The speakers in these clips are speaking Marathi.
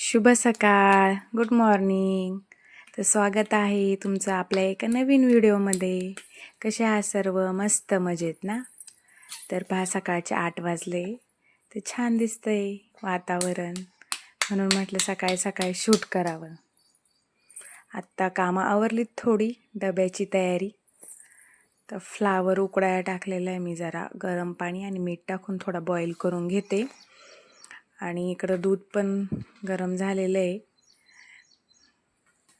शुभ सकाळ. गुड मॉर्निंग तर स्वागत आहे तुमचं आपल्या एका नवीन व्हिडिओमध्ये. कसे आहात सर्व? मस्त मजेत ना? तर पहा सकाळचे आठ वाजले. ते छान दिसतंय वातावरण. म्हणून म्हटलं सकाळी सकाळी शूट करावं. आत्ता कामं आवरलीत थोडी डब्याची तयारी. तर फ्लावर उकडायला टाकलेलं आहे मी जरा. गरम पाणी आणि मीठ टाकून थोडा बॉईल करून घेते. आणि इकडं दूध पण गरम झालेलं आहे.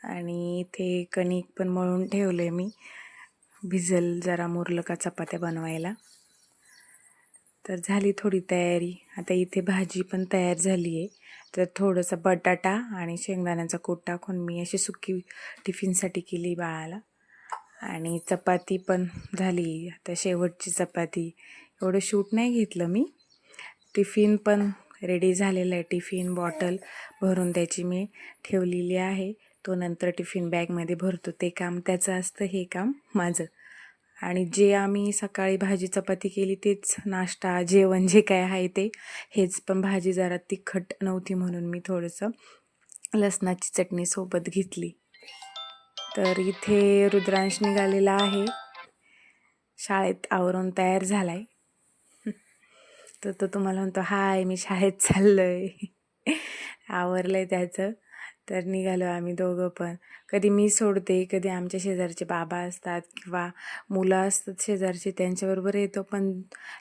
आणि इथे कणिक पण मळून ठेवलं आहे मी. भिजल जरा मुरलं का चपात्या बनवायला. तर झाली थोडी तयारी. आता इथे भाजी पण तयार झाली आहे. तर थोडंसं बटाटा आणि शेंगदाण्याचा कूट टाकून मी अशी सुकी टिफिनसाठी केली बाळाला. आणि चपाती पण झाली. आता शेवटची चपाती. एवढं शूट नाही घेतलं मी. टिफिन पण रेडी झालेला आहे टिफिन बॉटल भरून त्याची मी ठेवलेली आहे. तो नंतर टिफिन बॅगमध्ये भरतो. ते काम त्याचं असतं हे काम माझं. आणि जे आम्ही सकाळी भाजी चपाती केली तेच नाश्ता जेवण जे काय आहे ते हेच पण भाजी जरा तिखट नव्हती म्हणून मी थोडंसं लसणाची चटणी सोबत घेतली. तर इथे रुद्रांश निघालेला आहे. शाळेत आवरून तयार झाला आहे तर तो तुम्हाला म्हणतो हाय मी शाळेत चाललो आहे आवरलं आहे त्याचं. तर निघालो आम्ही दोघं पण. कधी मी सोडते कधी आमच्या शेजारचे बाबा असतात किंवा मुलं असतात शेजारचे त्यांच्याबरोबर येतो पण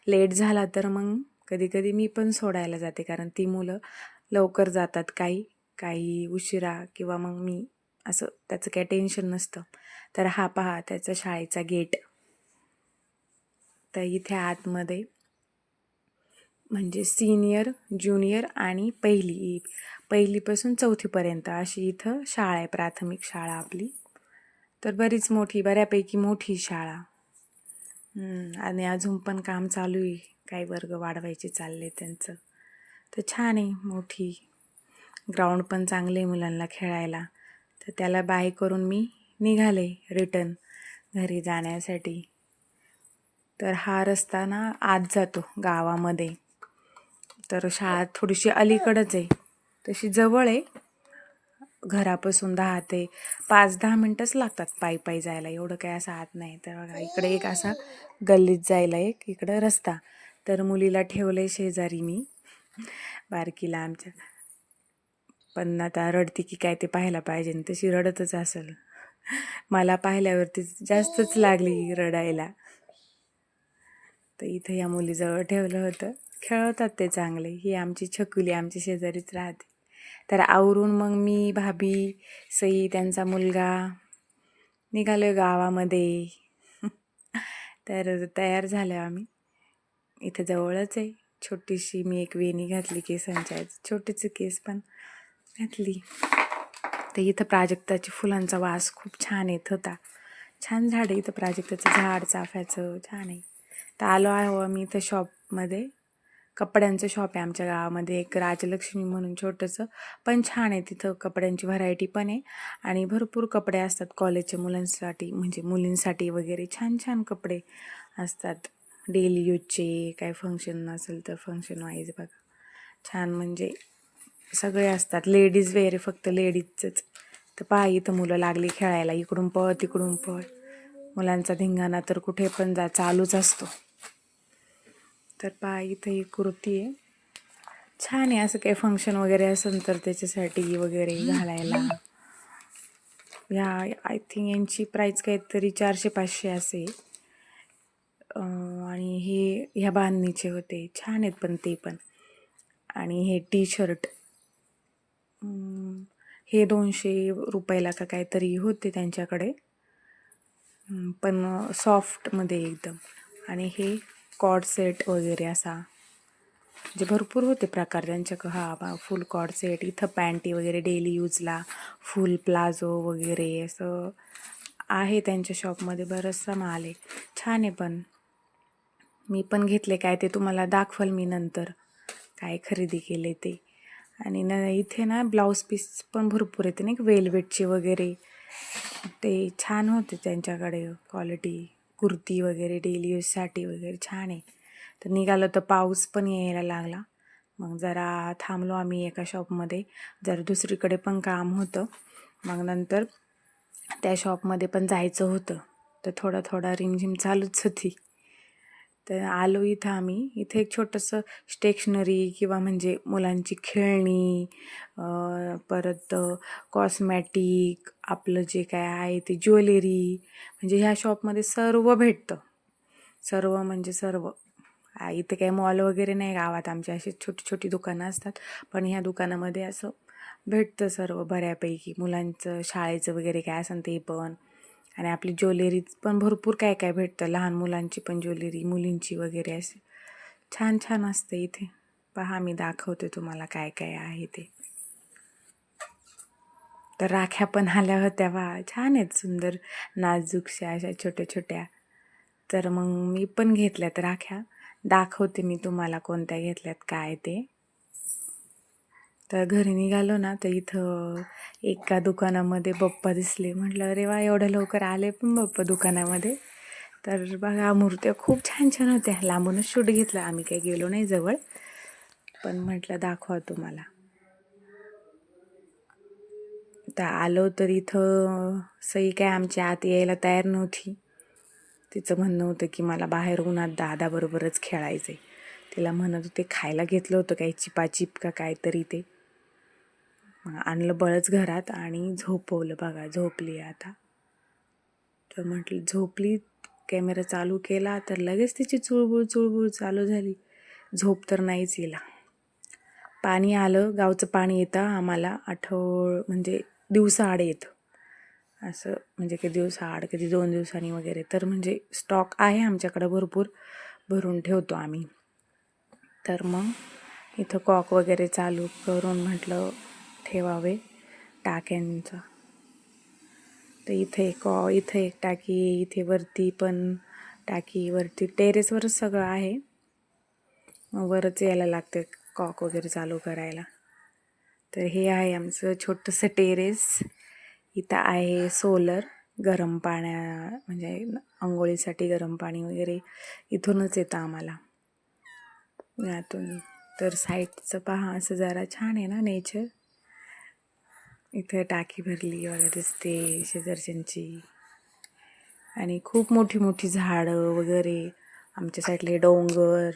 लेट झाला तर मग कधी कधी मी पण सोडायला जाते कारण ती मुलं लवकर जातात काही काही उशिरा किंवा मग मी असं त्याचं काही टेन्शन नसतं. तर हा पहा त्याचा शाळेचा गेट. तर इथे आतमध्ये म्हणजे सिनियर ज्युनियर आणि पहिली पहिलीपासून चौथीपर्यंत अशी इथं शाळा आहे प्राथमिक शाळा आपली. तर बरीच मोठी बऱ्यापैकी मोठी शाळा. आणि अजून पण काम चालू आहे. काही वर्ग वाढवायचे चालले त्यांचं. तर छान आहे मोठी. ग्राउंड पण चांगले मुलांना खेळायला. तर त्याला बाय करून मी निघाले रिटर्न घरी जाण्यासाठी. तर हा रस्ता ना आत जातो गावामध्ये. तर शाळा थोडीशी अलीकडंच आहे. तशी जवळ आहे. घरापासून दहा ते पाच दहा मिनटंच लागतात पायी पायी जायला. एवढं काय असं आत नाही. तर बघा इकडे एक असा गल्लीत जायला एक इकडं रस्ता. तर मुलीला ठेवलं आहे शेजारी मी. बारकीला आमच्या. पण आता रडती की काय ते पाहायला पाहिजे. तशी रडतच असेल. मला पाहिल्यावरती जास्तच लागली रडायला. तर इथं या मुलीजवळ ठेवलं होतं. खेळवतात ते चांगले. ही आमची छकुली आमची शेजारीच राहते. तर आवरून मग मी भाभी सई त्यांचा मुलगा निघालो गावामध्ये. तर तयार झालो आम्ही. इथं जवळच आहे. छोटीशी मी एक वेणी घातली केसांच्या छोटीची केस पण घातली. तर इथं प्राजक्ताची फुलांचा वास खूप छान येत होता. छान झाड आहे इथं प्राजक्ताचं झाड चाफ्याचं छान आहे. तर आलो आहो आम्ही इथं शॉपमध्ये कपड्यांचं शॉप आहे आमच्या गावामध्ये. एक राजलक्ष्मी म्हणून छोटंसं पण छान आहे तिथं कपड्यांची व्हरायटी पण आहे. आणि भरपूर कपडे असतात कॉलेजच्या मुलांसाठी म्हणजे मुलींसाठी वगैरे छान छान कपडे असतात. डेली यूजचे काय फंक्शन असेल तर फंक्शन वाईज बघा. छान म्हणजे सगळे असतात. लेडीज वेअर फक्त लेडीजचंच तर पाय इथं मुलं लागली खेळायला. इकडून पळ तिकडून पळ. मुलांचा धिंगाणा तर कुठे पण जा चालूच असतो. तर पहा इथं ही कुर्ती आहे. छान आहे असं काही फंक्शन वगैरे असेल तर त्याच्यासाठी वगैरे घालायला. ह्या आय थिंक यांची प्राईस काहीतरी चारशे पाचशे असे. आणि हे ह्या बांधणीचे होते. छान आहेत पण ते पण. आणि हे टी शर्ट हे दोनशे रुपयाला का काहीतरी होते त्यांच्याकडे. पण सॉफ्टमध्ये एकदम. आणि हे कॉड सेट वगैरे असा. म्हणजे भरपूर होते प्रकार त्यांच्या हा फुल कॉड सेट. इथं पॅन्टी वगैरे डेली यूजला. फुल प्लाझो वगैरे असं आहे त्यांच्या शॉपमध्ये. बरंचसा माल आहे. छान आहे पण. मी पण घेतले. काय ते तुम्हाला दाखवल मी नंतर. काय खरेदी केले ते. आणि न इथे ना ब्लाऊज पीस पण भरपूर येते ना वेलवेटचे वगैरे. ते छान होते त्यांच्याकडे. क्वालिटी कुर्ती वगैरे डेली यूजसाठी वगैरे छान आहे. तर निघालं तर पाऊस पण यायला लागला. मग जरा थांबलो आम्ही एका शॉपमध्ये जरा दुसरीकडे पण काम होतं. मग नंतर त्या शॉपमध्ये पण जायचं होतं. तर थोडा थोडा रिमझिम चालूच होती. तर आलो इथं आम्ही. इथे एक छोटंसं स्टेशनरी किंवा म्हणजे मुलांची खेळणी परत कॉस्मॅटिक आपलं जे काय आहे ते ज्वेलरी म्हणजे ह्या शॉपमध्ये सर्व भेटतं. सर्व म्हणजे सर्व. इथे काही मॉल वगैरे नाही गावात. आमच्या अशी छोटी छोटी दुकानं असतात. पण ह्या दुकानामध्ये असं भेटतं सर्व बऱ्यापैकी. मुलांचं शाळेचं वगैरे काय असेल ते पण. आणि आपली ज्वेलरी पण भरपूर काय काय भेटतं. लहान मुलांची पण ज्वेलरी मुलींची वगैरे असे छान छान असते इथे. पहा मी दाखवते तुम्हाला काय काय आहे ते. तर राख्या पण आल्या होत्या वा छान आहेत सुंदर नाजूकशा अशा छोट्या छोट्या तर मग मी पण घेतल्यात राख्या. दाखवते मी तुम्हाला कोणत्या घेतल्यात काय ते. तर घरी निघालो ना तर इथं एका दुकानामध्ये बप्पा दिसले. म्हटलं अरे वा एवढ्या लवकर आले पण बप्पा दुकानामध्ये. तर बघा मूर्त्या खूप छान छान होत्या. लांबूनच शूट घेतला. आम्ही काही गेलो नाही जवळ. पण म्हटलं दाखवा तुम्हाला. तर आलो तर इथं सई काय आमच्या आत यायला तयार नव्हती. तिचं म्हणणं होतं की मला बाहेर उन्हात दादाबरोबरच खेळायचं आहे तिला म्हणत होते खायला घेतलं होतं काही चिपाचिप का काहीतरी ते? आणलं बळच घरात आणि झोपवलं बघा झोपली आता. तर म्हटलं झोपली कॅमेरा चालू केला तर लगेच तिची चुळबुळ चुळबुळ चालू झाली. झोप तर नाहीच येला पाणी आलं गावचं पाणी येतं आम्हाला आठव म्हणजे दिवसाआड येतं. असं म्हणजे कधी दिवसाआड कधी दोन दिवसांनी वगैरे. तर म्हणजे स्टॉक आहे आमच्याकडं भरपूर भरून ठेवतो आम्ही. तर मग इथं कॉक वगैरे चालू करून म्हटलं ठेवावे टाक्यांचं. तर इथे कॉ इथे एक टाकी इथे वरती पण टाकी वरती टेरेसवरच सगळं आहे. वरच यायला लागते कॉक वगैरे चालू करायला. तर हे आहे आमचं छोटंसं टेरेस इथं आहे सोलर गरम पाण्या म्हणजे आंघोळीसाठी गरम पाणी वगैरे इथूनच येतं आम्हाला. यातून. तर साईडचं पहा असं जरा छान आहे ना नेचर इथं टाकी भरली वगैरे दिसते शेजारच्यांची. आणि खूप मोठी मोठी झाडं वगैरे आमच्या साईडले डोंगर.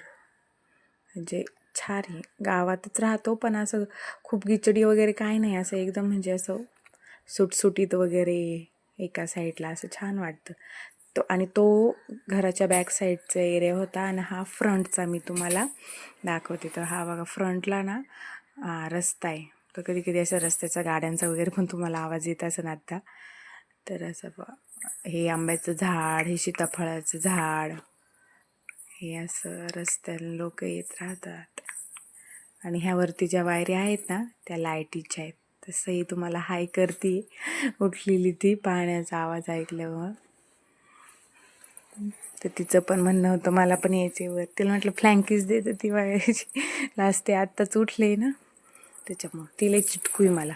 म्हणजे छान आहे. गावातच राहतो पण असं खूप गिचडी वगैरे काय नाही. असं एकदम म्हणजे असं सुटसुटीत वगैरे एका साईडला असं छान वाटतं. तो आणि तो घराच्या बॅक साईडचा एरिया होता आणि हा फ्रंटचा मी तुम्हाला दाखवते. तर हा बघा फ्रंटला ना रस्ता आहे. तर कधी कधी असं रस्त्याचा गाड्यांचा वगैरे पण तुम्हाला आवाज येत असं आत्ता तर असं हे आंब्याचं झाड हे सीताफळाचं झाड हे असं रस्त्यानं लोक येत राहतात. आणि ह्यावरती ज्या वायऱ्या आहेत ना त्या लाईटीच्या आहेत. तसंही तुम्हाला हाय करते उठलेली ती पाण्याचा आवाज ऐकल्यावर. तर तिचं पण म्हणणं होतं मला पण यायचे वर तिला म्हटलं फ्लँकीज दे तर ती वायरची लास्ट ते आत्ताच उठले ना. त्याच्यामुळं. तिला चिटकू मला.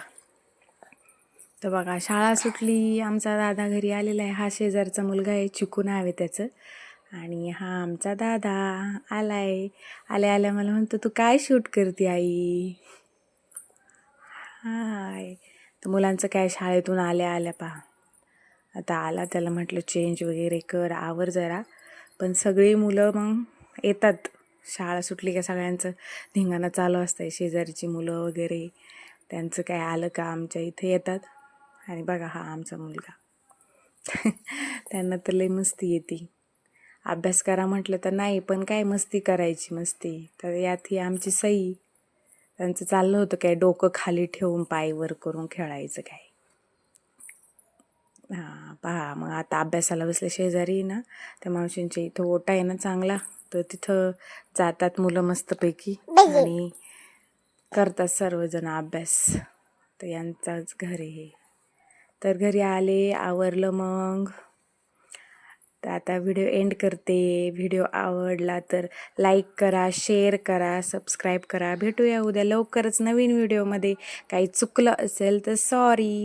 तर बघा शाळा सुटली आमचा दादा घरी आलेला आहे. हा शेजारचा मुलगा आहे चिकू नाव आहे त्याचं. आणि हा आमचा दादा आलाय. आल्या आल्या मला म्हणतो तू काय शूट करते आई? हाय. तर मुलांचं काय शाळेतून आल्या आल्या पहा. आता आला त्याला म्हटलं चेंज वगैरे कर आवर जरा. पण सगळी मुलं मग येतात. शाळा सुटली का सगळ्यांचं? धिंगाणं चालू असतं शेजारीची मुलं वगैरे. त्यांचं काय आलं का आमच्या इथे येतात? आणि बघा हा आमचा मुलगा. त्यांना तर लई मस्ती येते. अभ्यास करा म्हटलं तर नाही पण काय मस्ती करायची मस्ती? तर यात ही आमची सई. त्यांचं चाललं होतं काय डोकं खाली ठेवून पायवर करून खेळायचं काय? हां पहा मग आता अभ्यासाला बसले शेजारी ना त्या मावशींच्या इथं ओटा आहे ना चांगला. तर तिथं जातात मुलं मस्तपैकी आणि करतात सर्वजण अभ्यास. तर यांचाच घर आहे तर घरी आले आवरलं मग. तर आता व्हिडिओ एंड करते. व्हिडिओ आवडला तर लाईक करा शेअर करा सबस्क्राईब करा. भेटूया उद्या लवकरच नवीन व्हिडिओमध्ये. काही चुकलं असेल तर सॉरी.